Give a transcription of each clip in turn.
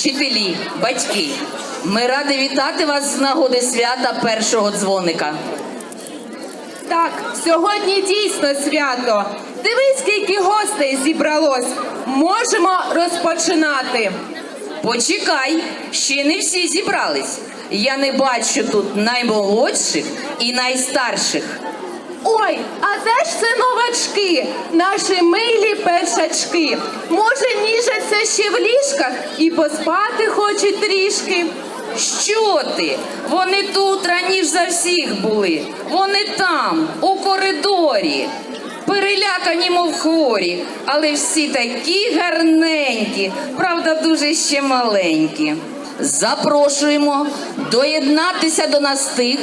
Вчителі, батьки. Ми раді вітати вас з нагоди свята першого дзвоника. Так, сьогодні дійсно свято. Дивись, скільки гостей зібралось. Можемо розпочинати. Почекай, ще не всі зібрались. Я не бачу тут наймолодших і найстарших. Ой, а де ж це новачки, наші милі першачки? Може, ніжаться ще в ліжках і поспати хочуть трішки. Що ти? Вони тут раніше за всіх були. Вони там, у коридорі. Перелякані, мов хворі, але всі такі гарненькі, правда, дуже ще маленькі. Запрошуємо доєднатися до нас тих,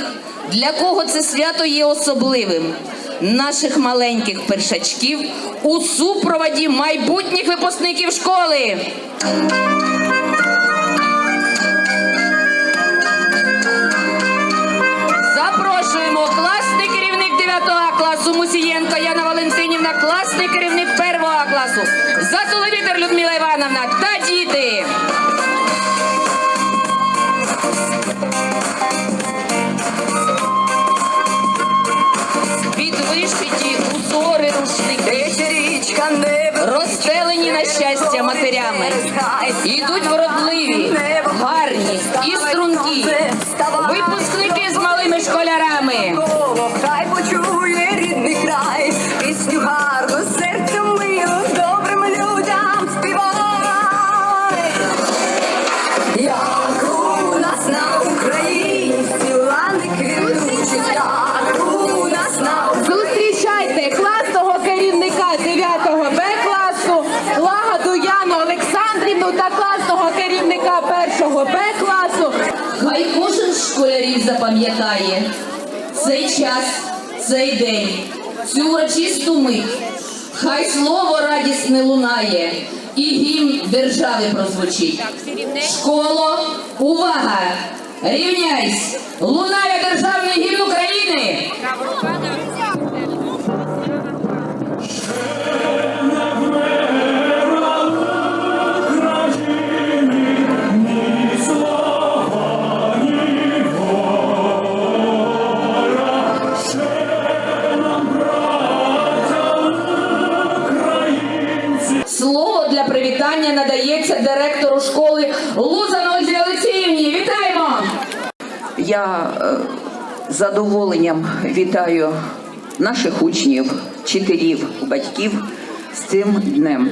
для кого це свято є особливим. Наших маленьких першачків у супроводі майбутніх випускників школи. Запрошуємо класний керівник 9 класу Мусієнко Яна Валентинівна, класний керівник 1 класу Затулевітер Людмила Івановна та діти. Підвищиті узори рушники, розстелені на щастя матерями. Ідуть вродливі, гарні і стрункі. Випускники з малими школярами. Запам'ятає цей час, цей день, цю урочисту мить. Хай слово радісне лунає і гімн держави прозвучить. Школо, увага! Рівняйсь! Лунає державний гімн задоволенням вітаю наших учнів, вчителів, батьків з цим днем.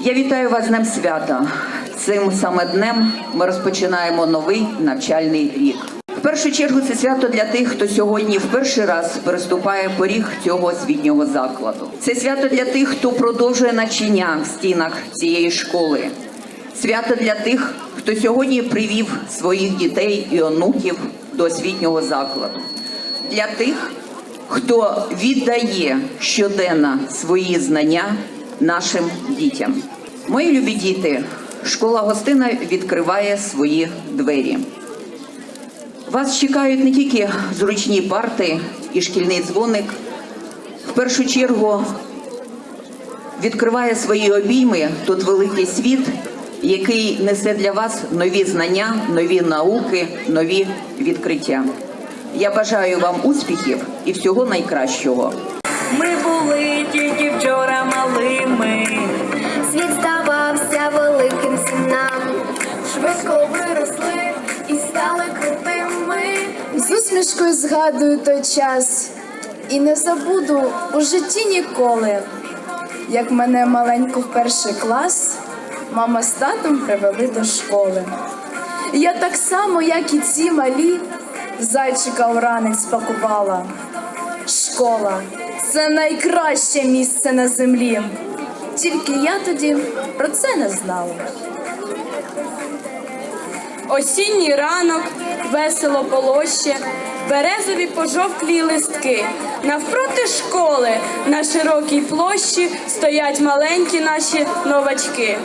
Я вітаю вас з Днем свята. Цим саме днем ми розпочинаємо новий навчальний рік. В першу чергу це свято для тих, хто сьогодні в перший раз переступає поріг цього освітнього закладу. Це свято для тих, хто продовжує навчання в стінах цієї школи. Свято для тих, хто сьогодні привів своїх дітей і онуків до освітнього закладу. Для тих, хто віддає щоденно свої знання нашим дітям. Мої любі діти, школа гостина відкриває свої двері. Вас чекають не тільки зручні парти і шкільний дзвоник. В першу чергу відкриває свої обійми тут великий світ, який несе для вас нові знання, нові науки, нові відкриття. Я бажаю вам успіхів і всього найкращого. Ми були тільки вчора малими. Світ ставався великим нам. Швидко виросли і стали крутими. З усмішкою згадую той час. І не забуду у житті ніколи, як мене маленьку в перший клас мама з татом привели до школи. Я так само, як і ці малі зайчика у ранець спакувала. Школа це найкраще місце на землі. Тільки я тоді про це не знала. Осінній ранок, весело полоще, березові пожовклі листки. Навпроти школи на широкій площі стоять маленькі наші новачки.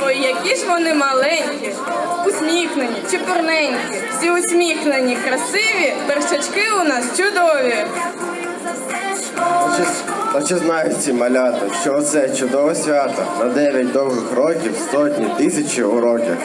Ой, які ж вони маленькі, усміхнені, чепурненькі, всі усміхнені, красиві, першачки у нас чудові. А чи, знають ці малята, що це чудове свято на дев'ять довгих років, сотні, тисячі уроків.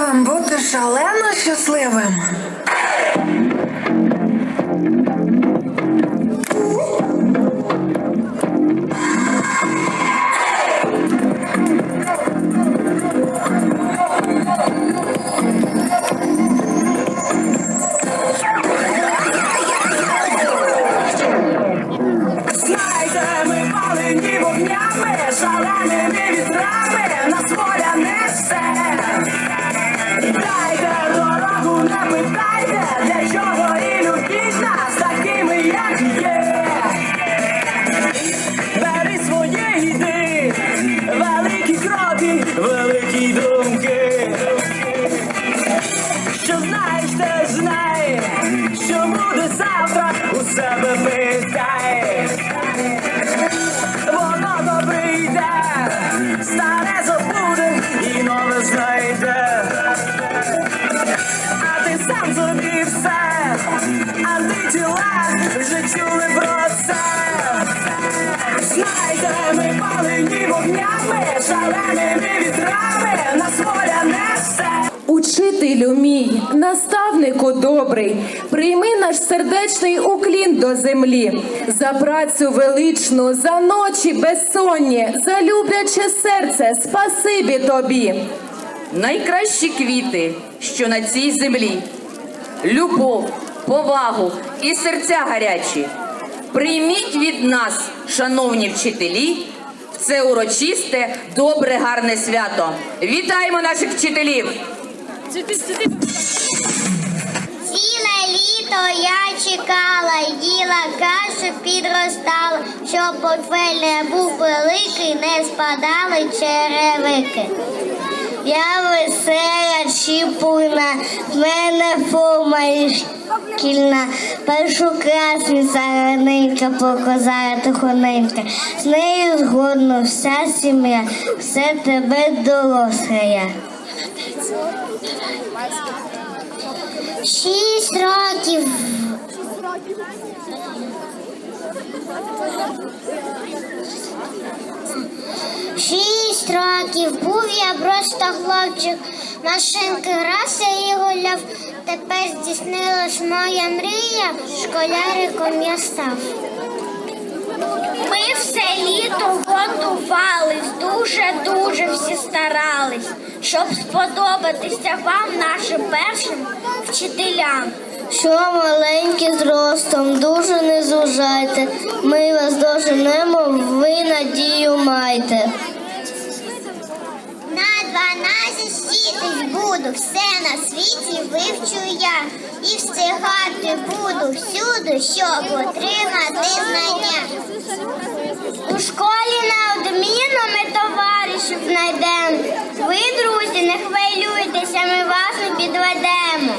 Щасливим бути шалено щасливим. Наставнику добрий, прийми наш сердечний уклін до землі, за працю величну, за ночі безсонні, за любляче серце, спасибі тобі. найкращі квіти, що на цій землі. Любов, повагу і серця гарячі. Прийміть від нас, шановні вчителі, в це урочисте, добре, гарне свято. Вітаємо наших вчителів! Літо я чекала, їла кашу підростала, щоб портфель не був великий, не спадали черевики. Я весела, чіпуйна, в мене форма шкільна, першокласниця раненька, показала тихоненька. З нею згодно вся сім'я, все тебе дорослая. Шість років. Шість років був я просто хлопчик. Машинки грався і гуляв. Тепер здійснилась моя мрія, школяриком я став. Ми все літо готувались, дуже-дуже всі старались, щоб сподобатися вам, нашим першим вчителям. що маленькі зростом, дуже не зужайте. Ми вас доженемо, ви надію майте. На дванадцять сітись буду, все на світі вивчу я. І встигати буду всюди, щоб отримати знання. У школі неодмінно ми товаришів знайдемо. Ви, друзі, не хвилюйтеся, ми вас не підведемо.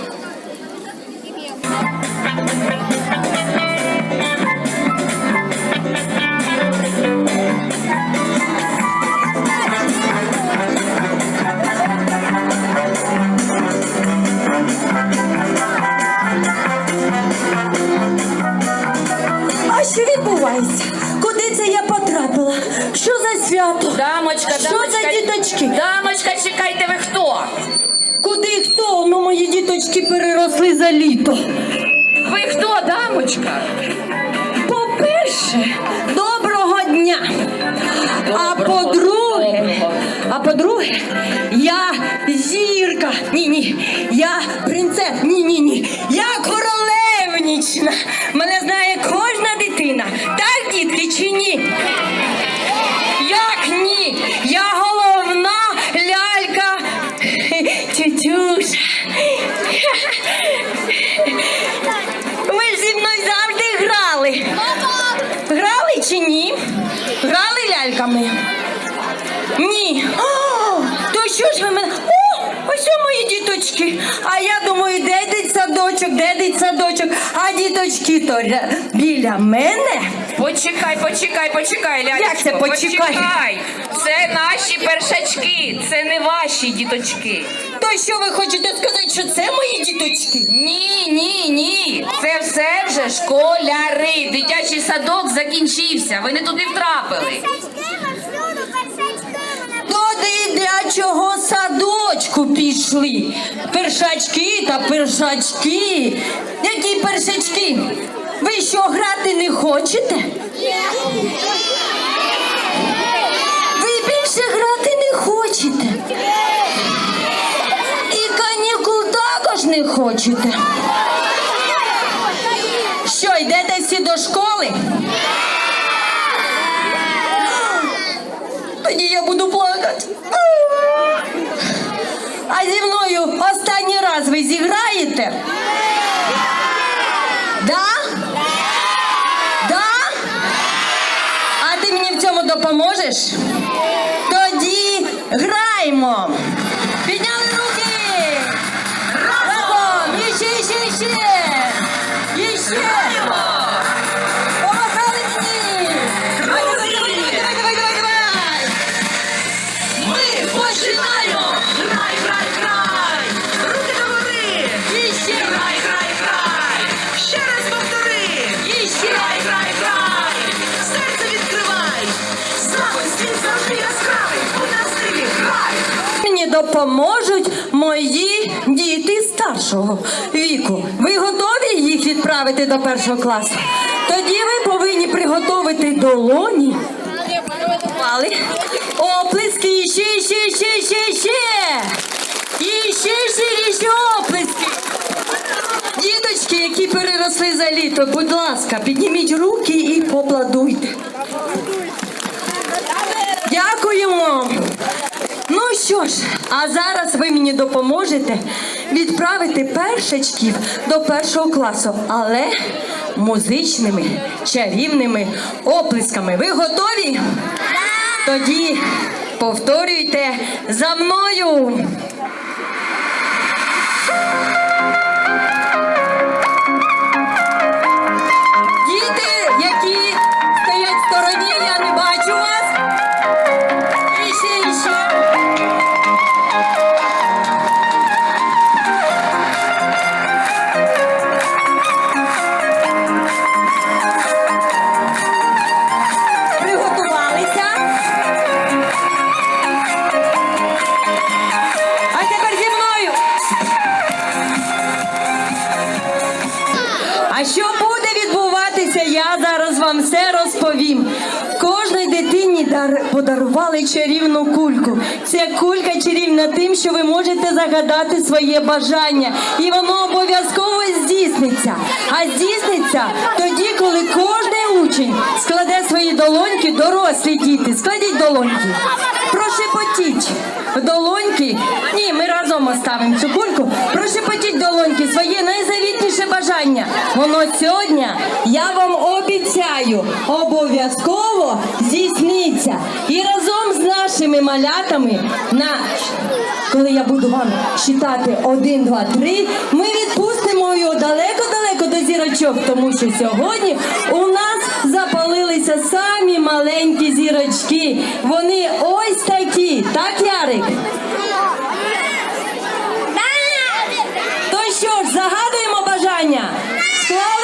А по-друге, а по-друге, я зірка. Ні, ні. Я принцес. Ні, ні, ні. Я королевнічна. Що ж ви мене? О, ось о мої діточки. А я думаю, де дитсадочок, де дитсадочок? А діточки то ря- біля мене. Почекай, почекай, почекай, лялечко. Як це почекай? Почекай. Це наші першачки, це не ваші діточки. То що ви хочете сказати, що це мої діточки? Ні, ні, ні. Це все вже школяри. Дитячий садок закінчився. Ви не туди втрапили. До дитячого садочку пішли. Першачки та першачки. Які першачки? Ви що, грати не хочете? Ви більше грати не хочете. І канікул також не хочете. Що, йдете всі до школи? Тоді я буду плакати. Зі мною останній раз ви зіграєте? Да? Да? А ти мені в цьому допоможеш? Тоді граємо. Допоможуть мої діти старшого віку. Ви готові їх відправити до першого класу? Тоді ви повинні приготувати долоні. Пали. Оплески, ще, ще, ще, ще, ще. І ще, ще, ще оплески. Діточки, які переросли за літо, будь ласка, підніміть руки і попладуйте. Дякуємо. Що ж, а зараз ви мені допоможете відправити першачків до першого класу, але музичними чарівними оплесками. Ви готові? Тоді повторюйте за мною. Що ви можете загадати своє бажання, і воно обов'язково здійсниться. А здійсниться тоді, коли кожен учень складе свої долоньки, дорослі діти, складіть долоньки. Прошепотіть долоньки. Ні, ми разом оставимо цю кульку. Долоньки своє найзавітніше бажання. Воно сьогодні, я вам обіцяю, обов'язково здійсниться. І разом з нашими малятами, на коли я буду вам читати один, два, три, ми відпустимо його далеко-далеко до зірочок, тому що сьогодні у нас запалилися самі маленькі зірочки. Вони ось такі. Так, Ярик? Glory!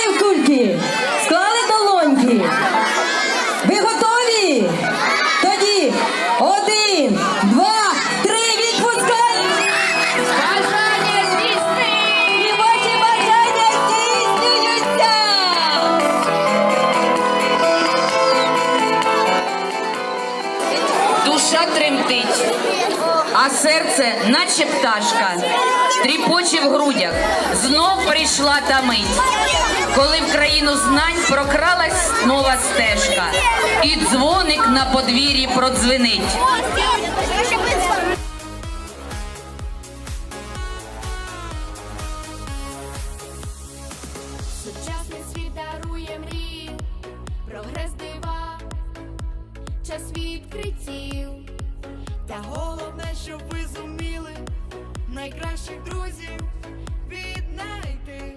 Душа тремтить, а серце, наче пташка, тріпоче в грудях. Знов прийшла та мить, коли в країну знань прокралась нова стежка, і дзвоник на подвір'ї продзвенить. Найкращих друзів віднайти.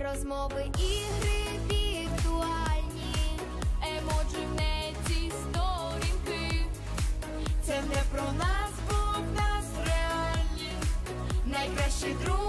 Розмови, ігри віртуальні, емоджі в неті сторінки. Це не про нас, бо в нас реальні найкращі друзі